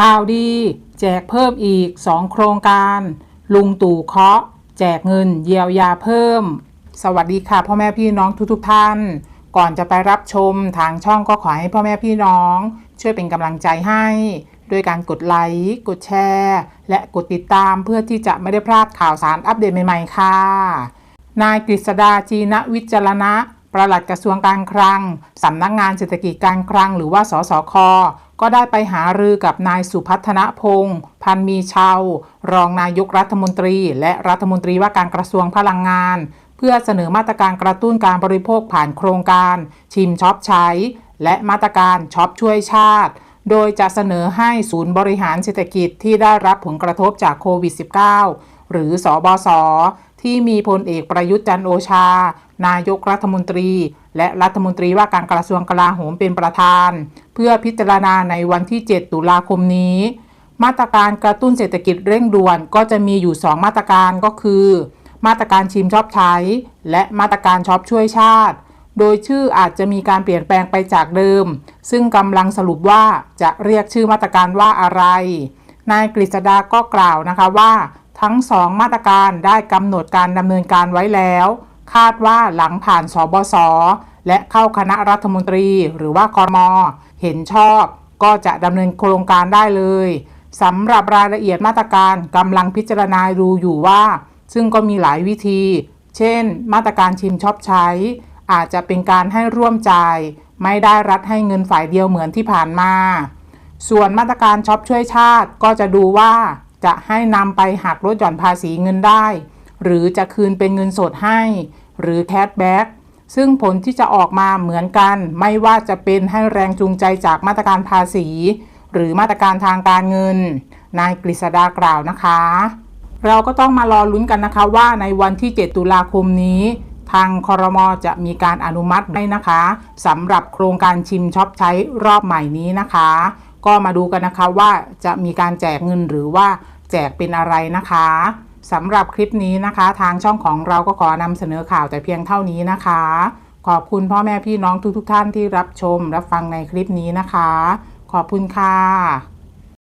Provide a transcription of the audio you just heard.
ข่าวดี แจกเพิ่มอีก 2 โครงการ ลุงตู่เคาะ แจกเงินเยียวยาเพิ่ม สวัสดีค่ะพ่อแม่พี่น้องทุกๆท่าน ก่อนจะไปรับชมทางช่องก็ขอให้พ่อแม่พี่น้อง ช่วยเป็นกำลังใจให้ด้วยการกดไลค์กดแชร์ และกดติดตามเพื่อที่จะไม่ได้พลาดข่าวสารอัปเดตใหม่ๆค่ะ นายกฤษดาจีนวิจารณะประหลัดกระทรวงการคลังสำนักงานเศรษฐกิจการคลัง หรือว่าสสค ก็ได้ไปหารือกับนายสุพัฒนพงศ์พันมีเชาวรองนายกรัฐมนตรี และรัฐมนตรีว่าการกระทรวงพลังงาน เพื่อเสนอมาตรการกระตุ้นการบริโภคผ่านโครงการ ชิมช็อปใช้ และมาตรการช็อปช่วยชาติ โดยจะเสนอให้ศูนย์บริหารเศรษฐกิจที่ได้รับผลกระทบจากโควิด -19 หรือสอบศ ที่มีพลเอกประยุทธ์จันโอชา นายกรัฐมนตรี และรัฐมนตรีว่าการกระทรวงกลาโหมเป็นประธาน เพื่อพิจารณาในวันที่ 7 ตุลาคมนี้ มาตรการกระตุ้นเศรษฐกิจเร่งด่วนก็จะมีอยู่ 2 มาตรการก็คือ มาตรการชิมชอบใช้ และมาตรการช็อปช่วยชาติ โดยชื่ออาจจะมีการเปลี่ยนแปลงไปจากเดิม ซึ่งกำลังสรุปว่าจะเรียกชื่อมาตรการว่าอะไรนายกฤษดาก็กล่าวนะคะว่า ทั้งสองมาตรการได้กำหนดการดำเนินการไว้แล้ว คาดว่าหลังผ่านสบศและเข้าคณะรัฐมนตรีหรือว่าคอรมอเห็นชอบ ก็จะดำเนินโครงการได้เลยสำหรับรายละเอียดมาตรการกำลังพิจารณาดูอยู่ว่า ซึ่งก็มีหลายวิธี เช่น มาตรการชิมชอปใช้ อาจจะเป็นการให้ร่วมจ่าย ไม่ได้รัฐให้เงินฝ่ายเดียวเหมือนที่ผ่านมา ส่วนมาตรการช็อปช่วยชาติก็จะดูว่า จะให้นำไปหักลดหย่อนภาษีเงินได้ หรือจะคืนเป็นเงินสดให้ หรือแคชแบ็กซึ่งผลที่จะออกมาเหมือนกัน ไม่ว่าจะเป็นให้แรงจูงใจจากมาตรการภาษี หรือมาตรการทางการเงิน นายกฤษดากล่าวนะคะ เราก็ต้องมารอลุ้นกันนะคะว่าในวันที่ 7 ตุลาคมนี้ ทางคอรมอจะมีการอนุมัติได้นะคะสำหรับโครงการชิมช็อปใช้รอบใหม่นี้นะคะ ก็มาดูกันนะคะว่าจะมีการแจกเงินหรือว่าแจกเป็นอะไรนะคะสำหรับคลิปนี้นะคะ ทางช่องของเราก็ขอนำเสนอข่าวแต่เพียงเท่านี้นะคะ ขอบคุณพ่อแม่พี่น้องทุกๆทท่านที่รับชมรับฟังในคลิปนี้นะคะ ขอบคุณค่ะ